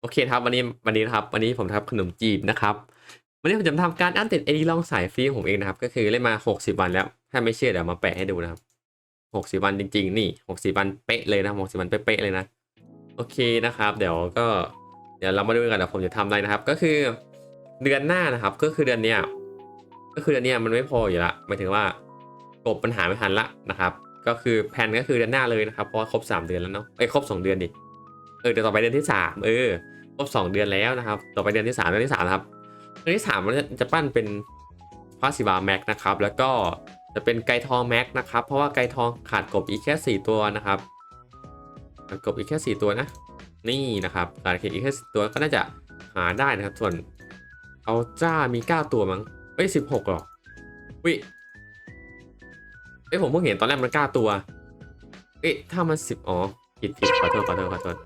โอเคครับวันนี้วันนี้นะครับวันนี้ผมทำขนมจีบนะครับวันนี้ผมจะทำการอัปเดตเอดีลองสายฟรีของผมเองนะครับ ก็คือเล่นมา 60 วันแล้ว ถ้าไม่เชื่อเดี๋ยวมาแปะให้ดูนะครับ 60 วันจริง ๆ นี่ 60 วันเป๊ะเลยนะ 60 วันเป๊ะเลยนะ โอเคนะครับ เดี๋ยวก็เดี๋ยวเรามาดูกันเดี๋ยวผมจะทำอะไรนะครับ ก็คือเดือนหน้านะครับ ก็คือเดือนเนี้ยก็คือเดือนเนี้ยมันไม่พออยู่ละหมายถึงว่ากบปัญหาไม่ทันละนะครับ ก็คือแผนก็คือเดือนหน้าเลยนะครับเพราะว่าครบ 3 เดือนแล้วเนาะเอ้ครบ 2 เดือนดิ ออเดี๋ยวต่อไปเดือนที่ 3 เออครบ2เดือนแล้วนะครับ ต่อไปเดือนที่ 3 เดือนที่3นะครับ เดือนที่3มันจะปั้นเป็นพาสิบาแม็กนะครับ แล้วก็จะเป็นไกรทองแม็กนะครับ เพราะว่าไกรทองขาดกบอีกแค่ 4 ตัวนะครับขาดกบอีกแค่ 4 ตัวนะ นี่นะครับขาดกบอีกแค่4ตัวก็น่าจะหาได้นะครับ ส่วนเอาจ้ามี 9 ตัวมั้ง เอ้ย16หรอวิเอ้ยผมเพิ่งเห็นตอนแรกมัน9ตัว เอ้ยถ้ามัน10อ๋อผิดผิดขอโทษขอโทษขอโทษ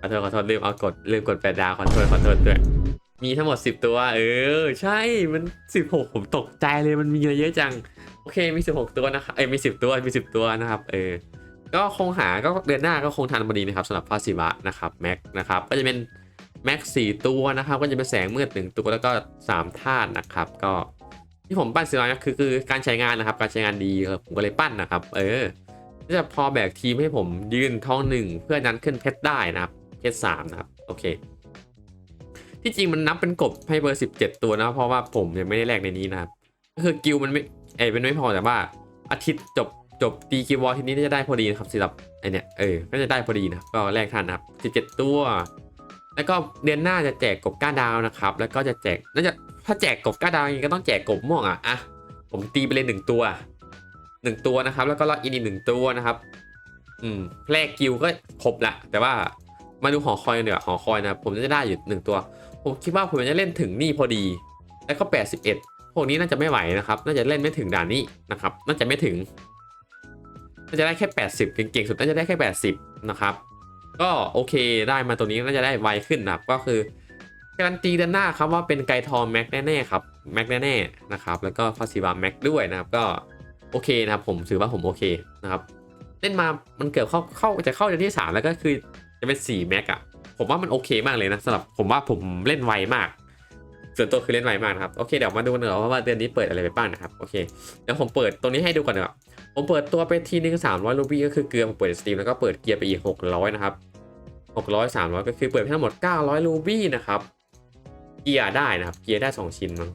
ขอโทษขอโทษลืมเอากดลืมกดแปดดาวขอโทษขอโทษด้วย มีทั้งหมด 10 ตัว เออ ใช่มัน 16 ผมตกใจเลยมันมีเยอะจัง โอเคมี 16 ตัวนะครับเอ้ยมี 10 ตัวมี 10 ตัวนะครับเออก็คงหาก็เดือนหน้าก็คงทันพอดีนะครับสำหรับพาสิวะนะครับแม็กนะครับก็จะเป็นแม็กสี่ตัวนะครับก็จะเป็นแสงมืดหนึ่งตัวแล้วก็3ธาตุนะครับ ก็ที่ผมปั้นสิวะคือคือการใช้งานนะครับ การใช้งานดีผมก็เลยปั้นนะครับ เออจะพอแบกทีมให้ผมยืนทองหนึ่งเพื่อนั้นขึ้นเพชรได้นะครับ เพชรสามนะครับโอเค ที่จริงมันนับเป็นกบให้เบอร์17ตัวนะเพราะว่าผมยังไม่ได้แลกในนี้นะครับก็คือกิลมันไม่เอยเป็นไม่พอแต่ว่าอาทิตย์จบจบตีกิวอลทีนี้จะได้พอดีนะครับสำหรับไอเนี่ยเออก็จะได้พอดีนะก็แลกทันนะครับ17ตัว แล้วก็เดือนหน้าจะแจกกบก้าดาวนะครับ แล้วก็จะแจกน่าจะถ้าแจกกบก้าดาวนี้ก็ต้องแจกกบม่วงอะอะผมตีไปเลยหนึ่งตัวหนึ่งตัวนะครับ แล้วก็ล็อกอินอีกหนึ่งตัวนะครับ อืมแลกกิลก็ครบละแต่ว่า มาดูหอคอยกันเดี๋ยวหอคอยนะ ผมจะได้อยู่หนึ่งตัว ผมคิดว่าผมจะเล่นถึงนี่พอดี แล้วก็ 81 พวกนี้น่าจะไม่ไหวนะครับ น่าจะเล่นไม่ถึงด่านนี้นะครับ น่าจะไม่ถึง น่าจะได้แค่ 80 เก่งๆสุดน่าจะได้แค่ 80 นะครับ ก็โอเคได้มาตัวนี้น่าจะได้ไวขึ้นนะครับ ก็คือการันตีด้านหน้าครับว่าเป็นไกทองแม็กแน่ๆครับแม็กแน่ๆนะครับ แล้วก็ฟาซิบาแม็กด้วยนะครับก็โอเคนะครับผมถือว่าผมโอเคนะครับเล่นมามันเกือบเข้าเข้าจะเข้าเดือนที่ 3 แล้วก็คือ จะเป็น4แม็กอะผมว่ามันโอเคมากเลยนะสำหรับผมว่าผมเล่นไวมาก ส่วนตัวคือเล่นไวมากนะครับโอเคเดี๋ยวมาดูกันหน่อยว่าเดือนนี้เปิดอะไรไปบ้างนะครับโอเคเดี๋ยวผมเปิดตรงนี้ให้ดูก่อนนะครับผมเปิดตัวไปทีนึงสามร้อยรูบี้ก็คือเกลือผมเปิดสตรีมแล้วก็เปิดเกียร์ไปอีกหกร้อยนะครับหกร้อยสามร้อยก็คือเปิดไปทั้งหมดเก้าร้อยรูบี้นะครับเกียร์ได้นะครับเกียร์ได้สองชิ้นมั้ง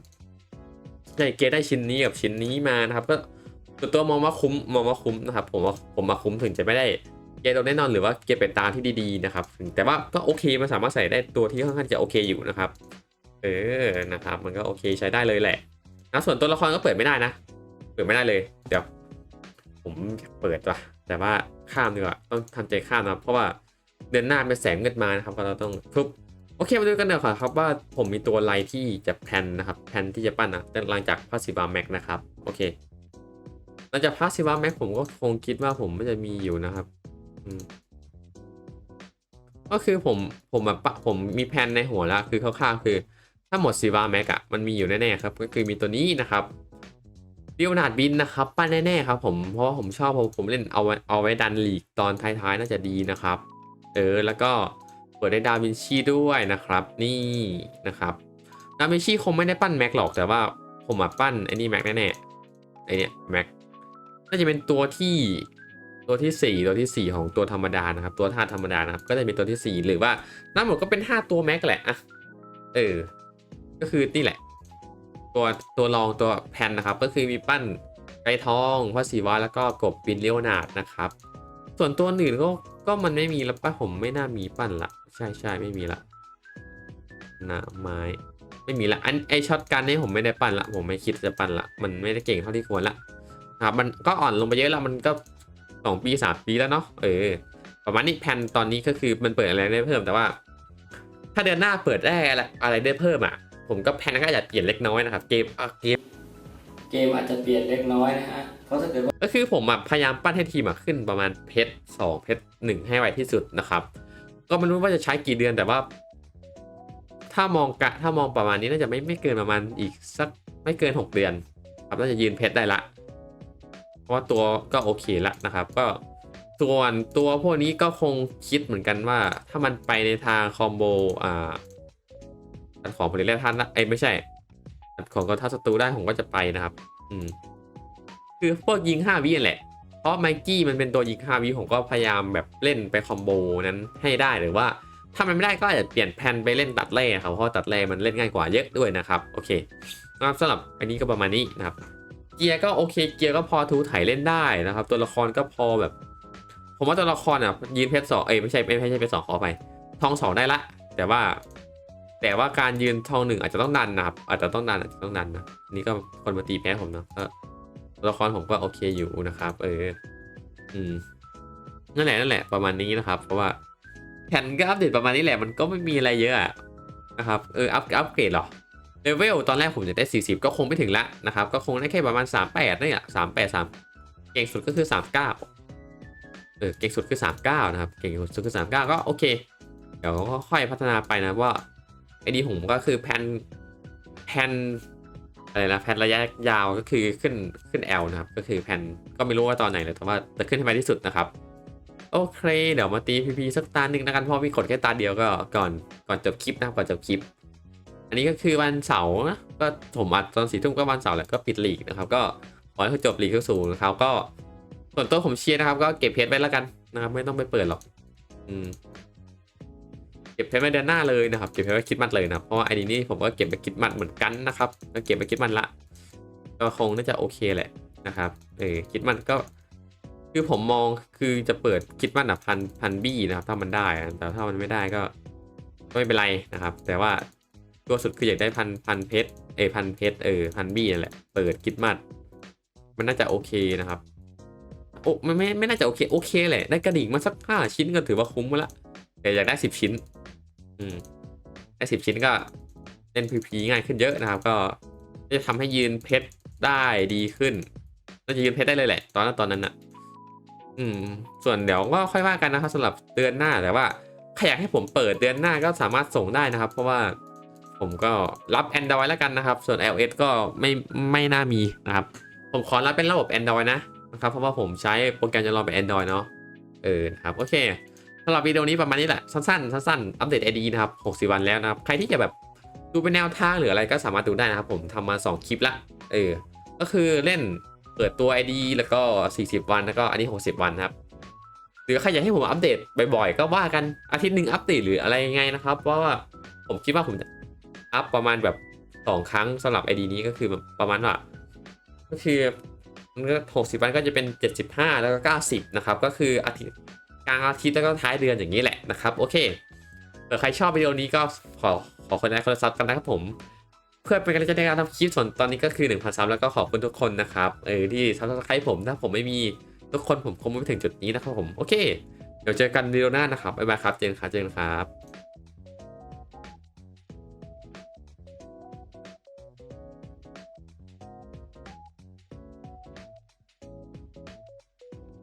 ใช่เกียร์ได้ชิ้นนี้กับชิ้นนี้มานะครับก็ส่วนตัวมองว่าคุ้มมองว่าคุ้มนะครับผมว่าผมมาคุ้มถึงจะไม่ได้ เกียร์ตัวแน่นอนหรือว่าเกย์เป็นตาที่ดีๆนะครับ แต่ว่าก็โอเคมันสามารถใส่ได้ตัวที่ค่อนข้างจะโอเคอยู่นะครับ เออนะครับ มันก็โอเคใช้ได้เลยแหละนะส่วนตัวละครก็เปิดไม่ได้นะ เปิดไม่ได้เลย เดี๋ยว ผมเปิดว่ะแต่ว่าข้ามดีกว่าต้องทำใจข้ามนะเพราะว่าเดือนหน้าเป็นแสงเงินมานะครับก็เราต้องทุบโอเคมาดูกันเดี๋ยวก่อนครับว่าผมมีตัวอะไรที่จะแพนนะครับแพนที่จะปั้นนะหลังจากพาสิบาแม็กนะครับโอเคหลังจากพาสิบาแม็กผมก็คงคิดว่าผมไม่จะมีอยู่นะครับ ก็คือผมผมแบบผมมีแผนในหัวแล้ว คือคร่าวๆคือ ถ้าหมดซีวาแม็กอะมันมีอยู่แน่ๆครับ ก็คือมีตัวนี้นะครับเดียวนาดบินนะครับปั้นแน่ๆครับ ผมเพราะว่าผมชอบผมผมเล่นเอาเอาไว้ดันลีกตอนท้ายๆน่าจะดีนะครับ เออแล้วก็เปิดได้ดาวินชีด้วยนะครับ นี่นะครับดาวินชีคงไม่ได้ปั้นแม็กหรอกแต่ว่าผมมาปั้นไอ้นี่แม็กแน่ๆไอเนี่ยแม็กน่าจะเป็นตัวที่ ตัวที่ 4 ตัวที่ 4 ของตัวธรรมดานะครับ ตัวธาตุธรรมดานะครับ ก็จะเป็นตัวที่ 4 หรือว่าน้ำหมดก็เป็น 5 ตัวแม็กแหละอะเออ ก็คือนี่แหละ ตัวตัวรองตัวแพนนะครับ ก็คือมีปั้นไกรทองพระศิวะแล้วก็กบบินเลียวนาดนะครับ ส่วนตัวอื่นก็ก็มันไม่มีแล้วป่ะผมไม่น่ามีปั้นละใช่ใช่ไม่มีละนะไม้ไม่มีละอันไอช็อตกันนี่ผมไม่ได้ปั้นละผมไม่คิดจะปั้นละมันไม่ได้เก่งเท่าที่ควรละครับมันก็อ่อนลงไปเยอะแล้วมันก็ สองปีสามปีแล้วเนาะเออประมาณนี้แผนตอนนี้ก็คือมันเปิดอะไรได้เพิ่มแต่ว่า ถ้าเดือนหน้าเปิดได้อะไรอะไรได้เพิ่มอะ ผมก็แผนก็อาจจะเปลี่ยนเล็กน้อยนะครับเกมอะเกมเกมอาจจะเปลี่ยนเล็กน้อยนะฮะเพราะถ้าเกิดว่าก็คือผมอะพยายามปั้นให้ทีมอะขึ้นประมาณเพชรสองเพชรหนึ่งให้ไวที่สุดนะครับ ก็ไม่รู้ว่าจะใช้กี่เดือนแต่ว่า ถ้ามองกะถ้ามองประมาณนี้น่าจะไม่ไม่เกินประมาณอีกสักไม่เกินหกเดือน ครับน่าจะยืนเพชรได้ละ เพราะว่าตัวก็โอเคละนะครับก็ส่วนตัวพวกนี้ก็คงคิดเหมือนกันว่า ถ้ามันไปในทางคอมโบอ่าอันของผลิตแร่ธาตุนะเอ้ไม่ใช่อันของกองทัศัตรูได้ผมก็จะไปนะครับ อืมคือพวกยิง5วินั่นแหละ เพราะไมกี้มันเป็นตัวยิง5วิผมก็พยายามแบบเล่นไปคอมโบนั้นให้ได้หรือว่า ถ้ามันไม่ได้ก็อาจจะเปลี่ยนแผนไปเล่นตัดแร่ครับเพราะตัดแร่มันเล่นง่ายกว่าเยอะด้วยนะครับ โอเคสำหรับอันนี้ก็ประมาณนี้นะครับ เกียร์ก็โอเคเกียร์ก็พอทูไถเล่นได้นะครับ ตัวละครก็พอแบบ ผมว่าตัวละครอะยืนเพชรสองเอ้ยไม่ใช่ไม่ใช่เพชรสองขอไปทองสองได้ละ แต่ว่า แต่ว่าการยืนทองหนึ่งอาจจะต้องดันนะครับอาจจะต้องดันอาจจะต้องดันนะนี่ก็คนมาตีแพ้ผมเนาะก็ตัวละครผมก็โอเคอยู่นะครับ เออ อืมนั่นแหละนั่นแหละประมาณนี้นะครับ เพราะว่าแผนก็อัปเดตประมาณนี้แหละมันก็ไม่มีอะไรเยอะอะนะครับเอออัพอัพเกรดหรอ เลเวลตอนแรกผมจะได้ 40 ก็คงไม่ถึงละนะครับ ก็คงได้แค่ประมาณ 38นี่แหละ38 3 เก่งสุดก็คือ 39 เออ เก่งสุดคือ 39 นะครับ เก่งสุดคือ 39 ก็โอเค เดี๋ยวก็ค่อยพัฒนาไปนะว่าไอ้ดีผมก็คือแผนแผนอะไรนะแผนระยะยาวก็คือขึ้นขึ้น L นะครับ ก็คือแผนก็ไม่รู้ว่าตอนไหนเลยแต่ว่าจะขึ้นให้ไปที่สุดนะครับ โอเค เดี๋ยวมาตีพีพีสักตาหนึ่งนะกันเพราะมีกดแค่ตาเดียวก็ก่อนก่อนจบคลิปนะก่อนจบคลิป อันนี้ก็คือวันเสาร์นะก็ผมอัดตอนสี่ทุ่มก็วันเสาร์แหละก็ปิดลีกนะครับ ก็ขอให้เขาจบลีกเขาสู่นะครับ ก็ส่วนตัวผมเชียร์นะครับ ก็เก็บเพชรไว้แล้วกันนะครับ ไม่ต้องไปเปิดหรอก อืมเก็บเพชรไว้เดือนหน้าเลยนะครับ เก็บเพชรไว้คิดมัดเลยนะเพราะว่าไอ้นี่ผมก็เก็บไปคิดมัดเหมือนกันนะครับก็เก็บไปคิดมัดละก็คงน่าจะโอเคแหละนะครับเออคิดมัดก็ คือผมมองคือจะเปิดคิดมัดอะพันพันบี้นะครับ ถ้ามันได้แต่ถ้ามันไม่ได้ก็ไม่เป็นไรนะครับ แต่ว่า ตัวสุดคืออยากได้พันพันเพชรเอพันเพชรเออพันบี้นั่นแหละเปิดคิดมัดมันน่าจะโอเคนะครับโอ้ไม่ไม่ไม่น่าจะโอเคโอเคแหละได้กระดิ่งมาสักห้าชิ้นก็ถือว่าคุ้มละแต่อยากได้สิบชิ้น อืมได้สิบชิ้นก็เล่นพีพีง่ายขึ้นเยอะนะครับ ก็จะทำให้ยืนเพชรได้ดีขึ้นน่าจะยืนเพชรได้เลยแหละ ตอนนั้นตอนนั้นนะอืม ส่วนเดี๋ยวก็ค่อยว่ากันนะครับสำหรับเดือนหน้าแต่ว่าใครอยากให้ผมเปิดเดือนหน้าก็สามารถส่งได้นะครับ เพราะว่า ผมก็รับ Android แล้วกันนะครับ ส่วน iOS ก็ไม่ไม่น่ามีนะครับ ผมขอรับเป็นระบบ Android นะนะครับ เพราะว่าผมใช้โปรแกรมจะรองเป็น Android เนาะเออครับโอเคสำหรับวิดีโอนี้ประมาณนี้แหละ สั้นๆสั้นๆอัปเดต ID นะครับ 60 วันแล้วนะครับ ใครที่จะแบบดูเป็นแนวทางหรืออะไรก็สามารถดูได้นะครับ ผมทำมา 2 คลิปละเออก็คือเล่นเปิดตัว ID แล้วก็ 40 วันแล้วก็อันนี้ 60 วันครับหรือใครอยากให้ผมอัปเดตบ่อยๆ ก็ว่ากันอาทิตย์หนึ่งอัปเดตหรืออะไรยังไงนะครับ เพราะว่าผมคิดว่าผมจะ อัพประมาณแบบ2ครั้งสำหรับ ID นี้ก็คือประมาณว่าก็คือมันก็60วันก็จะเป็น75แล้วก็90นะครับก็คืออาทิตย์กลางอาทิตย์แล้วก็ท้ายเดือนอย่างนี้แหละนะครับโอเคเผื่อใครชอบวิดีโอนี้ก็ขอขอคนไลค์คนละซับกันนะครับผม เพื่อเป็นกำลังใจในการทำคลิปส่วนตอนนี้ก็คือ1,000ซับแล้วก็ขอบคุณทุกคนนะครับเออที่ซับสไครต์ผมถ้าผมไม่มีทุกคนผมคงไม่ถึงจุดนี้นะครับผมโอเค เดี๋ยวเจอกันวิดีโอหน้านะครับบ๊ายบายครับเจนครับเจนครับ